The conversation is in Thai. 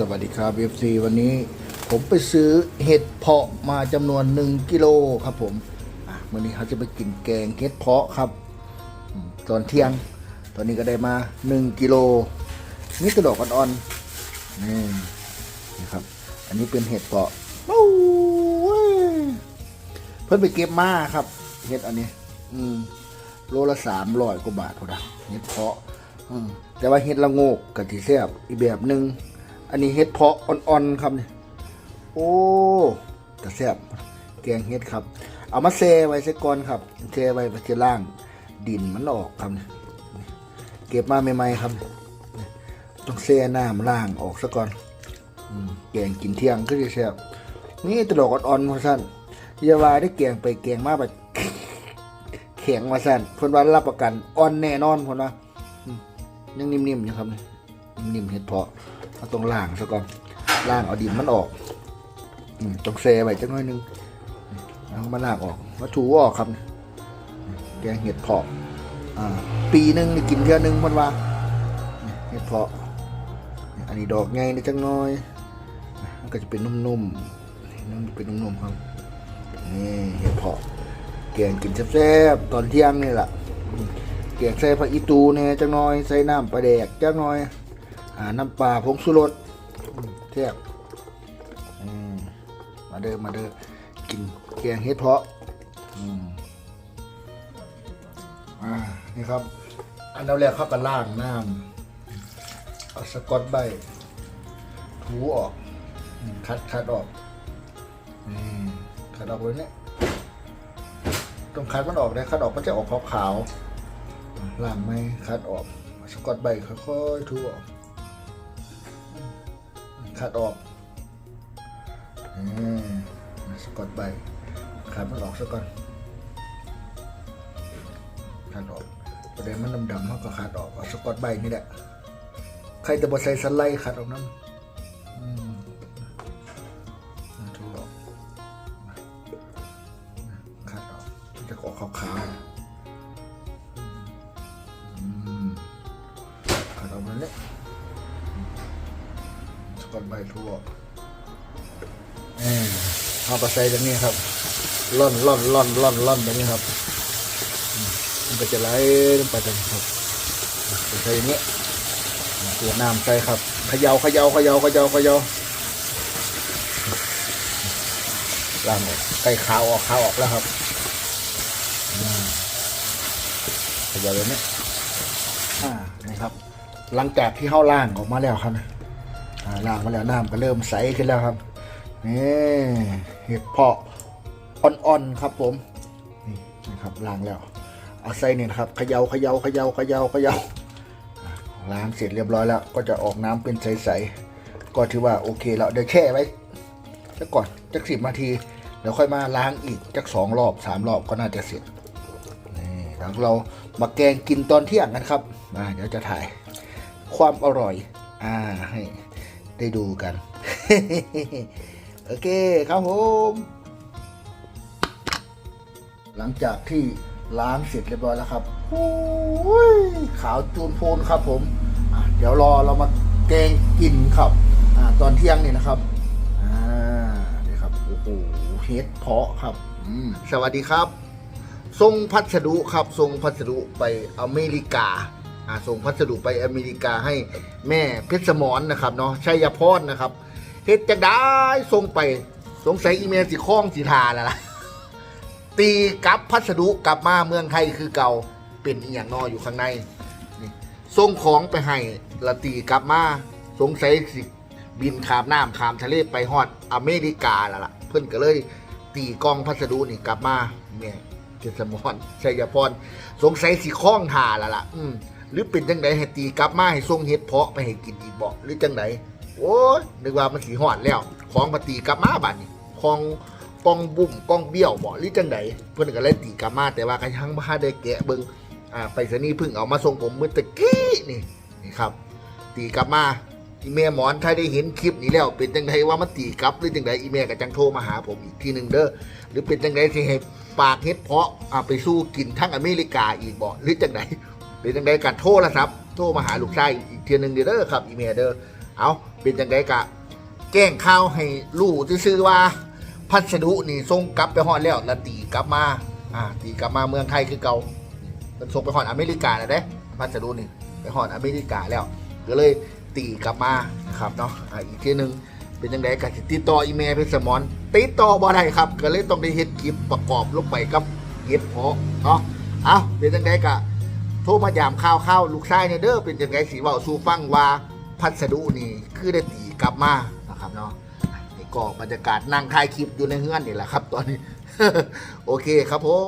สวัสดีครับ FC วันนี้ผมไปซื้อเห็ดเพาะมาจำนวน 1กิโลครับผมวันนี้เขาจะไปกินแกงเห็ดเพาะครับ ตอนเที่ยง ตอนนี้ก็ได้มา 1กิโลนี่กระดอกอ่อนๆนี่นี่ครับ อันนี้เป็นเห็ดเพาะเพิ่นไปเก็บมาครับเห็ดอันนี้ อืมโลละสามร้อยกว่าบาทพอดะเห็ดเพาะแต่ว่าเห็ดละโงกกับที่แซ่บอีกแบบหนึ่ง อันนี้เห็ดเพาะอ่อนๆครับนี่โอ้แต่แซ่บแกงเห็ดครับ เอามาแช่ไว้ซะก่อนครับแช่ไว้เพื่อจะล่าง ดินมันออกครับเก็บมาใหม่ๆครับ ต้องแช่น้ำล่างออกซะก่อนแกงกินเที่ยงก็จะแซ่บนี่ตลกอ่อนๆเพราสั้นยาวาได้แกงไปแกงมาแบบแข็งมาสั้นเพิ่นว่ารับประกันอ่อนแน่นอนเพิ่นว่ายังนิ่มๆอยู่ครับนี่นิ่มๆเห็ดเพาะ เราต้องล้างซะก่อนล้างเอาดินมันออกอืมต้องแช่ไว้จักหน่อยนึงแล้วมาล้างออกมาถูออกครับแกงเห็ดเพาะอ่าปีหนึ่งกินเทื่อหนึงมันว่าเห็ดเพาะอันนี้ดอกไงนิดจังน้อย มันก็จะเป็นนุ่มๆนี่มเป็นนุ่มๆครับ นี่เห็ดเพาะแกงกินแซ่บๆตอนเที่ยงนี่แหละเกียงใส่ผักอีตูเนี่ยจังน้อย ใส่น้ำปลาแดกจังน้อย น้ำปลาผงสุรสเทียบมาเด้อมาเด้อกินแกงเฮ็ดเพาะอ่านี่ครับ อันดับแรกเขาก็ล้างน้ำเอาสกอตไบถูออก คัดคัดออกนี่คัดออกเลยเนี่ยต้องคัดมันออกนะคัดออกมันจะออกขาวๆล้างไม่คัดออก สกอตใบค่อยๆถูออก คัดออกสกอตใบคัดมันออกซะก่อนคัดออกประเด็นมันดำๆมันก็คัดออกเอาสกอตใบนี่แหละใครจะบอใส่สไลด์คัดออกน้ำอืมถูออกคัดออกจะออกขาวๆอืมขัดออกมาเนี่ยส กอตใบทั่วเออเอาไปใส่ตรงนี้ครับล่อนล่อนล่อนล่อนล่อนแบบนี้ครับ มันก็จะไหลลงไปตรงนี้ครับใส่อย่างนี้ตัวน้ำใส่ครับเขย่าเขย่าเขย่าเขย่าเขย่าล่างไก่ขาวออกขาวออกแล้วครับเขย่าแบบนี้อ่านี่ครับ หลังจากที่เข้าล่างออกมาแล้วครับนะ ล่างมาแล้วน้ำก็เริ่มใสขึ้นแล้วครับนี่เห็ดเพาะอ่อนๆครับผมนี่นะครับล้างแล้ว เอาใส่เนี่ยครับเขย่าเขย่าเขย่าเขย่าเขย่าอ่าล้างเสร็จเรียบร้อยแล้ว ก็จะออกน้ำเป็นใสๆก็ถือว่าโอเคแล้วเดี๋ยวแช่ไว้สักก่อนสักสิบนาทีเดี๋ยวค่อยมาล้างอีกสักสองรอบสามรอบก็น่าจะเสร็จนี่แล้วเรามาแกงกินตอนเที่ยงกันครับมาเดี๋ยวจะถ่ายความอร่อยอ่าให้ ได้ดูกัน โอเคครับผมหลังจากที่ล้างเสร็จเรียบร้อยแล้วครับโอ้ยขาวจูนพูนครับผม เดี๋ยวรอเรามาแกงกินครับอตอนเที่ยงนี่นะครับนี่ครับ โอ้โหเฮ็ดเพาะครับสวัสดีครับส่งพัสดุครับส่งพัสดุไปอเมริกา ส่งพัสดุไปอเมริกาให้แม่เพชรสมรนนะครับเนาะชัยพรนะครับเฮ็ดจะได้ส่งไปสงสัยอีเมลสิคล้องสิทาแล้วล่ะตีกลับพัสดุกลับมาเมืองไทยคือเก่าเป็นอีหยังนออยู่ข้างในนี่ส่งของไปให้ละตีกลับมาสงสัยสิบินขามน้ำขามทะเลไปฮอดอเมริกาแล้วล่ะ เพิ่นก็เลยตีกองพัสดุนี่กลับมาเนี่ยเจษมรชัยพรสงสัยสีข้องทาแล้วล่ะ อืม หรือเป็นจังไดให้ตีกลับมาให้ส่งเห็ดเพาะไปให้กินอีกบ่หรือจังไดโอ้ยนึกว่ามันสีหอดแล้วของมาตีกลับมาบัดนี้ของกองบุ่มกองเบี้ยวบ่หรือจังไดเพิ่อนก็เลยตีกลับมาแต่ว่าก็ยังบ่ทันได้แกะเบิ่งอ่าไปสนีย์เพิ่งเอามาส่งผมเมื่อตะกี้นี่นี่ครับ ตีกลับมาอีเมลหมอนถ้าได้เห็นคลิปนี้แล้ว เป็นจังไดว่ามันตีกลับหรือจังไดอีเมลก็จังโทรมาหาผมอีกทีหนึ่งเด้อหรือเป็นจังไดที่ให้ปากเฮ็ดเพาะอ่าไปสู้กินทั้งอเมริกาอีกบ่หรือจังได เป็นจังไดการโทรละครับ โทรมาหาลูกชายอีกเทีหนึ่งเด้อครับ อีเมลเด้อเอาเป็นจังไดกะแจ้งข่าวให้รู้ซื่อว่า พัสดุนี่ส่งกลับไปฮอดแล้วแล้วตีกลับมาอ่าตีกลับมาเมืองไทยคือเก่ามันส่งไปฮอดอเมริกาแล้วเด้พัสดุนี่ไปฮอดอเมริกาแล้วก็เลยตีกลับมาครับเนาะอ่าอีกทีหนึงเป็นจังไดก็สิติดต่ออีเมลเพชรสมอนติดต่อบ่ได้ครับ ก็เลยต้องได้เฮ็ดคลิปประกอบลงไปกับเฮ็ดเพาะเนาะเอาเป็นจังไดก็ โทรมายามข้าวข้าวลูกชายเนี่ยเด้อเป็นจังไงสีเว้าสู่ฟังว่าพัสดุนี่คือได้ตีกลับมานะครับเนาะนี่ก็บรรยากาศนั่งถ่ายคลิปอยู่ในเฮือนนี่แหละครับ ตอนนี้ โอเคครับผม